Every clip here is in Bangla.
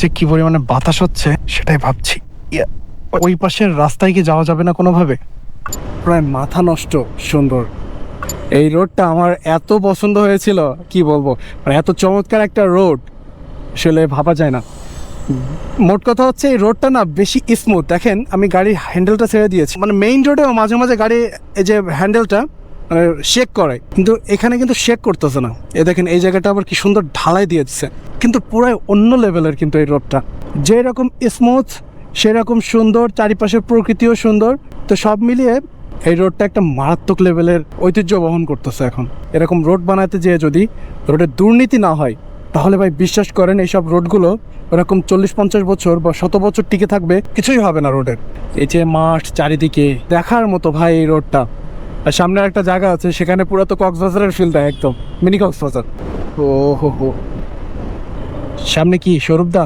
যে কি পরিমাণে বাতাস হচ্ছে, সেটাই ভাবছি। ওই পাশের রাস্তায় কি যাওয়া যাবে না কোনোভাবে? প্রায় মাথা নষ্ট, সুন্দর। এই রোডটা আমার এত পছন্দ হয়েছিল, কি বলব? মানে এত চমৎকার একটা রোড, আসলে ভাবা যায় না। মোট কথা হচ্ছে এই রোডটা না বেশি স্মুথ দেখেন, আমি গাড়ির হ্যান্ডেলটা ছেড়ে দিয়েছি। মানে মেইন রোডেও মাঝে মাঝে গাড়ি, এই যে হ্যান্ডেলটা শেক করে কিন্তু এখানে কিন্তু শেক করতেছে না। এ দেখেন, এই জায়গাটা আবার কি সুন্দর ঢালাই দিয়েছে কিন্তু পুরাই অন্য লেভেলের কিন্তু এই রোডটা। যেরকম স্মুথ সেরকম সুন্দর চারিপাশের প্রকৃতিও সুন্দর। তো সব মিলিয়ে এই রোডটা একটা মারাত্মক লেভেলের ঐতিহ্য বহন করতেছে এখন। এরকম রোড বানাতে যেয়ে যদি রোডের দুর্নীতি না হয়, তাহলে ভাই বিশ্বাস করেন, এইসব রোডগুলো ওরকম চল্লিশ পঞ্চাশ বছর বা শত বছর টিকে থাকবে, কিছুই হবে না রোডের। এই যে মাঠ চারিদিকে, দেখার মতো ভাই এই রোডটা। আর সামনে একটা জায়গা আছে সেখানে পুরো তো কক্সবাজারের ফিল দেয় একদম মিনি কক্সবাজার। ও হো হো সামনে কি স্বরূপদা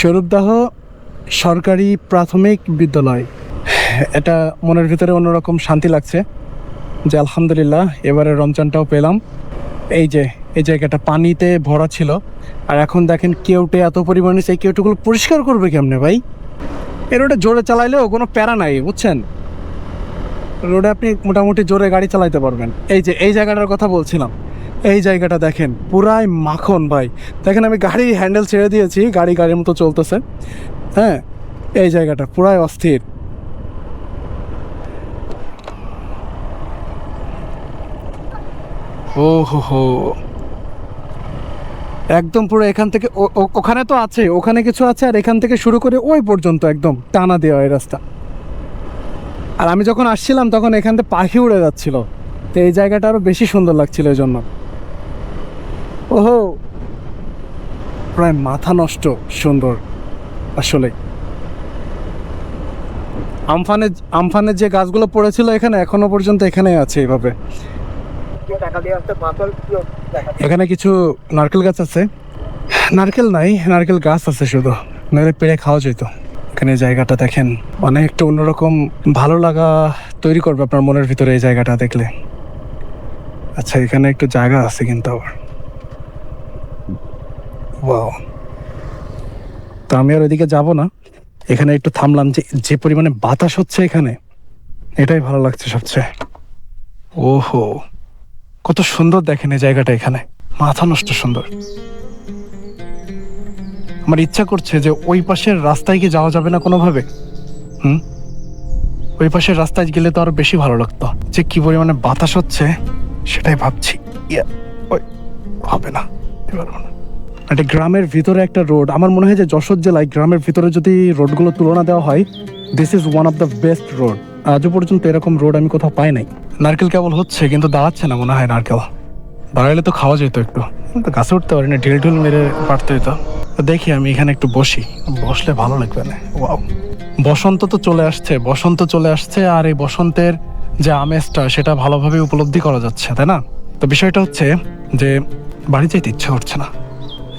স্বরূপদাহ সরকারি প্রাথমিক বিদ্যালয়। এটা মনের ভিতরে অন্যরকম শান্তি লাগছে যে আলহামদুলিল্লাহ এবারে রমজানটাও পেলাম। এই যে এই জায়গাটা পানিতে ভরা ছিল। আর এখন দেখেন কেউটে এত পরিমাণে সেই কেউটেগুলো পরিষ্কার করবে কেমনে ভাই? এর ওটা জোরে চালাইলেও কোনো প্যারা নাই বুঝছেন? রোডে আপনি মোটামুটি জোরে গাড়ি চালাইতে পারবেন। এই যে, এই জায়গাটার কথা বলছিলাম, এই জায়গাটা দেখেন, পুরাই মাখন ভাই। দেখেন আমি গাড়ি হ্যান্ডেল ছেড়ে দিয়েছি, গাড়ি গাড়ির মতো চলতেছে। হ্যাঁ এই জায়গাটা পুরাই অস্থির। ও হো হো একদম পুরো এখান থেকে ওখানে তো আছে, ওখানে কিছু আছে, আর এখান থেকে শুরু করে ওই পর্যন্ত একদম টানা দেওয়া এই রাস্তা। আর আমি যখন আসছিলাম, তখন এখান থেকে পাখি উড়ে যাচ্ছিল। তো এই জায়গাটা আরও বেশি সুন্দর লাগছিল এই জন্য ওহো! প্রায় মাথা নষ্ট, সুন্দর আসলে আমফানের আমফানের যে গাছগুলো পড়েছিল এখানে, এখনও পর্যন্ত এখানে আছে এইভাবে। এখানে কিছু নারকেল গাছ আছে। নারকেল নাই, নারকেল গাছ আছে শুধু। নাহলে পেড়ে খাওয়া যেত। এখানে জায়গাটা দেখেন, অনেকটা অন্যরকম ভালো লাগা তৈরি করবে আপনার মনের ভিতরে এই জায়গাটা দেখলে। আচ্ছা এখানে একটু জায়গা আছে কিন্তু আবার। ওয়াও। তো আমি আর ওইদিকে যাব না। এখানে একটু থামলাম যে যে পরিমাণে বাতাস হচ্ছে এখানে, এটাই ভালো লাগছে সবচেয়ে। ওহো, কত সুন্দর দেখেন এই জায়গাটা এখানে। মাথা নষ্ট সুন্দর। আমার ইচ্ছা করছে যে ওই পাশের রাস্তায় কি যাওয়া যাবে না কোনোভাবে? হুম? ওই পাশের রাস্তায় গেলে তো আরও বেশি ভালো লাগতো। যে কি পরিমাণে বাতাস হচ্ছে সেটাই ভাবছি। ইয়া, ওই হবে না না একটা গ্রামের ভিতরে একটা রোড আমার মনে হয় যে যশোর জেলায় গ্রামের ভিতরে যদি রোডগুলো তুলনা দেওয়া হয় this is one of the best road আজও পর্যন্ত এরকম রোড আমি কোথাও পাই নাই। নারকেল কেবল হচ্ছে কিন্তু দাঁড়াচ্ছে না মনে হয় নারকেল। দাঁড়াইলে তো খাওয়া যেত একটু। গাছে উঠতে পারি না ঢিল ঢিল মেরে পারতে হইতো। তো দেখি আমি এখানে একটু বসি। বসলে ভালো লাগবে না। ওয়াও। বসন্ত তো চলে আসছে, বসন্ত চলে আসছে, আর এই বসন্তের যে আমেজটা, সেটা ভালোভাবে উপলব্ধি করা যাচ্ছে, তাই না? তো বিষয়টা হচ্ছে যে, বাড়ি যেতে ইচ্ছা করছে না।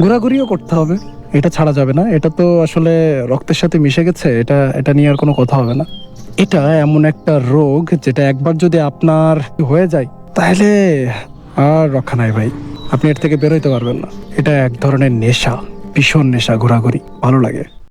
ঘোরাঘুরিও করতে হবে, এটা ছাড়া যাবে না। এটা তো আসলে রক্তের সাথে মিশে গেছে, এটা এটা নিয়ে আর কোনো কথা হবে না। এটা এমন একটা রোগ যেটা একবার যদি আপনার হয়ে যায়, তাহলে আর রক্ষা নাই ভাই। আপনি এর থেকে বেরোইতে পারবেন না। এটা এক ধরনের নেশা। ভীষণ নেশা ঘোরাঘুরি। ভালো লাগে।